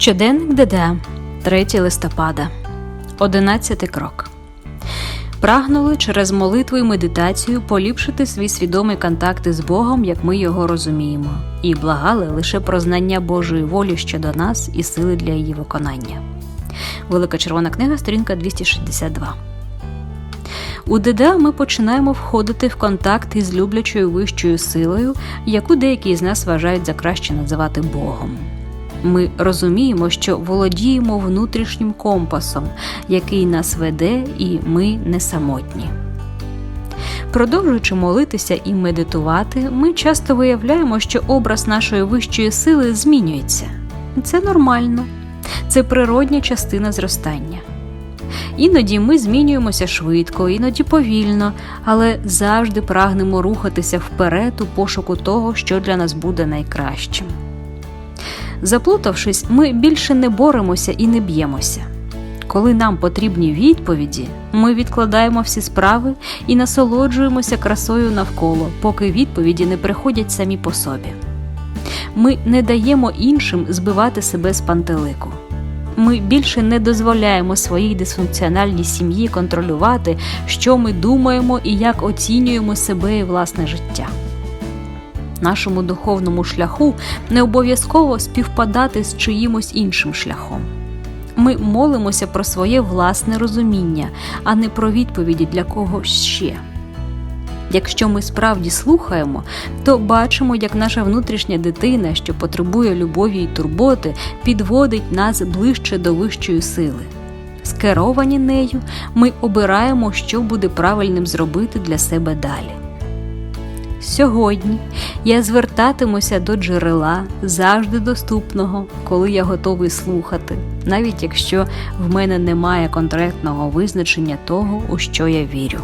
Щоденник ДД 3 листопада. 11 крок. Прагнули через молитву і медитацію поліпшити свій свідомий контакт із Богом, як ми його розуміємо, і благали лише про знання Божої волі щодо нас і сили для її виконання. Велика червона книга, сторінка 262. У ДДА ми починаємо входити в контакт із люблячою вищою силою, яку деякі з нас вважають за краще називати Богом. Ми розуміємо, що володіємо внутрішнім компасом, який нас веде, і ми не самотні. Продовжуючи молитися і медитувати, ми часто виявляємо, що образ нашої вищої сили змінюється. Це нормально, це природня частина зростання. Іноді ми змінюємося швидко, іноді повільно, але завжди прагнемо рухатися вперед у пошуку того, що для нас буде найкращим. Заплутавшись, ми більше не боремося і не б'ємося. Коли нам потрібні відповіді, ми відкладаємо всі справи і насолоджуємося красою навколо, поки відповіді не приходять самі по собі. Ми не даємо іншим збивати себе з пантелику. Ми більше не дозволяємо своїй дисфункціональній сім'ї контролювати, що ми думаємо і як оцінюємо себе і власне життя. Нашому духовному шляху не обов'язково співпадати з чиїмось іншим шляхом. Ми молимося про своє власне розуміння, а не про відповіді для когось ще. Якщо ми справді слухаємо, то бачимо, як наша внутрішня дитина, що потребує любові і турботи, підводить нас ближче до вищої сили. Скеровані нею, ми обираємо, що буде правильним зробити для себе далі. Сьогодні я звертатимуся до джерела завжди доступного, коли я готовий слухати, навіть якщо в мене немає конкретного визначення того, у що я вірю.